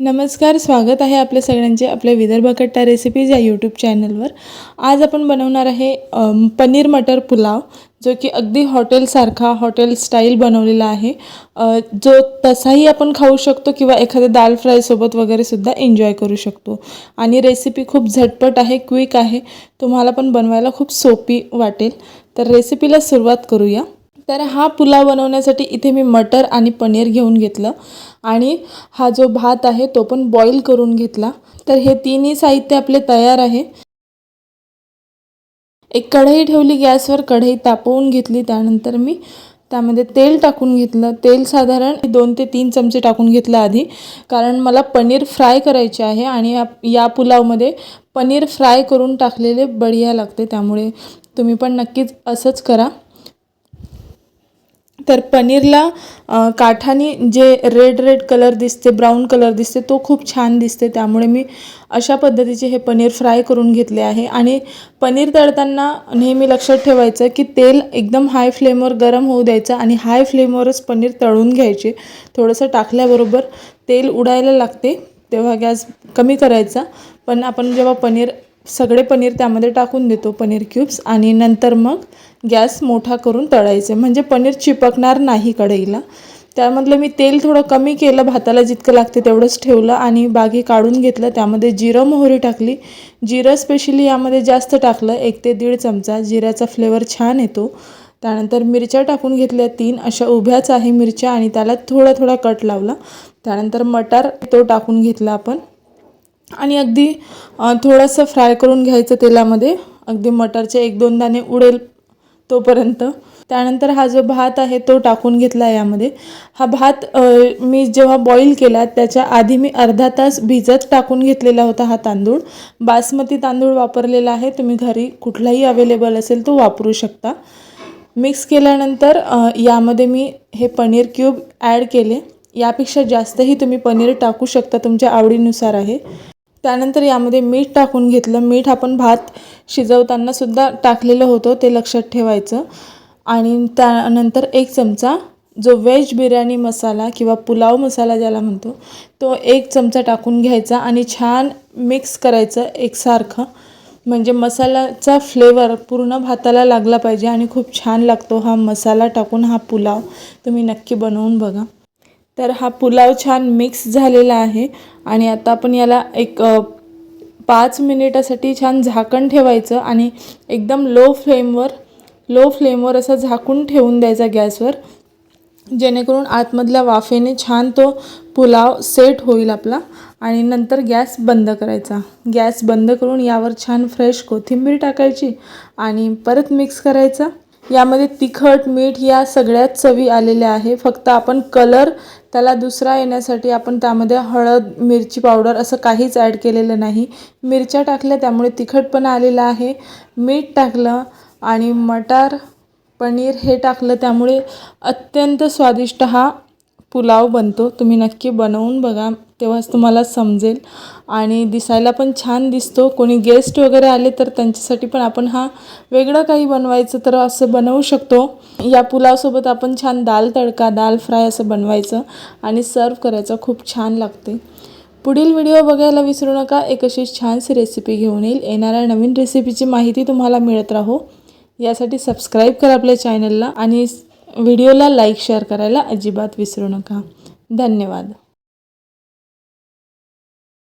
नमस्कार स्वागत आहे आपल्या सगळ्यांचे आपल्या विदर्भ कट्टा रेसिपीज या यूट्यूब चॅनलवर आज आपण बनवणार आहे पनीर मटर पुलाव जो की अगदी हॉटेलसारखा हॉटेल स्टाईल बनवलेला आहे. जो तसाही आपण खाऊ शकतो किंवा एखाद्या दाल फ्रायसोबत वगैरेसुद्धा एन्जॉय करू शकतो. आणि रेसिपी खूप झटपट आहे क्विक आहे. तुम्हाला पण बनवायला खूप सोपी वाटेल. तर रेसिपीला सुरुवात करूया. तर हा पुलाव बनवण्यासाठी इथे मी मटर आणि पनीर घेऊन घेतलं. आणि हा जो भात आहे तो पण बॉईल करून घेतला. तर हे तिन्ही साहित्य आपले तयार आहे. एक कढई ठेवली गॅसवर कढई तापवून घेतली त्यानंतर मी त्यामध्ये तेल टाकून घेतलं. तेल साधारण दोन ते तीन चमचे टाकून घेतलं आधी. कारण मला पनीर फ्राय करायचे आहे आणि या या पुलावमध्ये पनीर फ्राय करून टाकलेले बढिया लागते. त्यामुळे तुम्ही पण नक्कीच असंच करा. तर पनीरला काठाने जे रेड रेड कलर दिसते ब्राऊन कलर दिसते तो खूप छान दिसते. त्यामुळे मी अशा पद्धतीचे हे पनीर फ्राय करून घेतले आहे. आणि पनीर तळताना नेहमी लक्षात ठेवायचं की तेल एकदम हाय फ्लेमवर गरम होऊ द्यायचं आणि हाय फ्लेमवरच पनीर तळून घ्यायचे. थोडंसं टाकल्याबरोबर तेल उडायला लागते तेव्हा गॅस कमी करायचा. पण आपण जेव्हा पनीर सगळे पनीर त्यामध्ये टाकून देतो पनीर क्यूब्स. आणि नंतर मग गॅस मोठा करून तळायचे. म्हणजे पनीर चिपकणार नाही कढईला. त्यामधलं मी तेल थोडं कमी केलं भाताला जितकं लागते तेवढंच ठेवलं आणि बागी काढून घेतलं. त्यामध्ये जिरं मोहरी टाकली. जिरं स्पेशली यामध्ये जास्त टाकलं एक ते दीड चमचा. जिऱ्याचा फ्लेवर छान येतो. त्यानंतर मिरच्या टाकून घेतल्या तीन. अशा उभ्याच आहे मिरच्या आणि त्याला थोडा थोडा कट लावला. त्यानंतर मटार तो टाकून घेतला आपण. आणि अगदी थोडंसं फ्राय करून घ्यायचं तेलामध्ये. अगदी मटरचे एक दोन दाणे उडेल तोपर्यंत. त्यानंतर हा जो भात आहे तो टाकून घेतला यामध्ये. हा भात मी जेव्हा बॉईल केला त्याच्या आधी मी अर्धा तास भिजत टाकून घेतलेला होता हा तांदूळ. बासमती तांदूळ वापरलेला आहे. तुम्ही घरी कुठलाही अवेलेबल असेल तो वापरू शकता. मिक्स केल्यानंतर यामध्ये मी हे पनीर क्यूब ॲड केले. यापेक्षा जास्तही तुम्ही पनीर टाकू शकता तुमच्या आवडीनुसार आहे. त्यानंतर यामध्ये मीठ टाकून घेतलं. मीठ आपण भात शिजवताना सुद्धा टाकलेलं होतं ते लक्षात ठेवायचं. आणि त्यानंतर एक चमचा जो व्हेज बिर्याणी मसाला किंवा पुलाव मसाला ज्याला म्हणतो तो एक चमचा टाकून घ्यायचा आणि छान मिक्स करायचं एकसारखं. म्हणजे मसाल्याचा फ्लेवर पूर्ण भाताला लागला पाहिजे आणि खूप छान लागतो हा मसाला टाकून हा पुलाव. तुम्ही नक्की बनवून बघा. तर हा पुलाव छान मिक्स झालेला आहे. आणि आता आपण याला एक पाच मिनिटासाठी छान झाकण ठेवायचं आणि एकदम लो फ्लेमवर लो फ्लेमवर असं झाकून ठेवून द्यायचा गॅसवर. जेणेकरून आतमधल्या वाफेने छान तो पुलाव सेट होईल आपला. आणि नंतर गॅस बंद करायचा. गॅस बंद करून यावर छान फ्रेश कोथिंबीर टाकायची आणि परत मिक्स करायचा. यामध्ये तिखट मीठ या सगळ्यात चवी आलेल्या आहे. फक्त आपण कलर त्याला दुसरा येण्यासाठी आपण त्यामध्ये हळद मिरची पावडर असं काहीच ॲड केलेलं नाही. मिरच्या टाकल्या त्यामुळे तिखटपणा आलेला आहे. मीठ टाकलं आणि मटार पनीर हे टाकलं त्यामुळे अत्यंत स्वादिष्ट हा पुलाव बनतो. तुम्ही नक्की बनवून बघा. तेव्हाच तुम्हाला समजेल. आणि दिसायला पण छान दिसतो. कोणी गेस्ट वगैरे आले तर त्यांच्यासाठी पण आपण हा वेगळं काही बनवायचं तर असं बनवू शकतो. या पुलावसोबत आपण छान दाल तडका दाल फ्राय असं बनवायचं आणि सर्व करायचं. खूप छान लागते. पुढील व्हिडिओ बघायला विसरू नका. एक अशी छानशी रेसिपी घेऊन येईल. येणाऱ्या नवीन रेसिपीची माहिती तुम्हाला मिळत राहो. यासाठी सबस्क्राईब करा आपल्या चॅनलला आणि व्हिडिओला लाईक शेअर करायला अजिबात विसरू नका. धन्यवाद.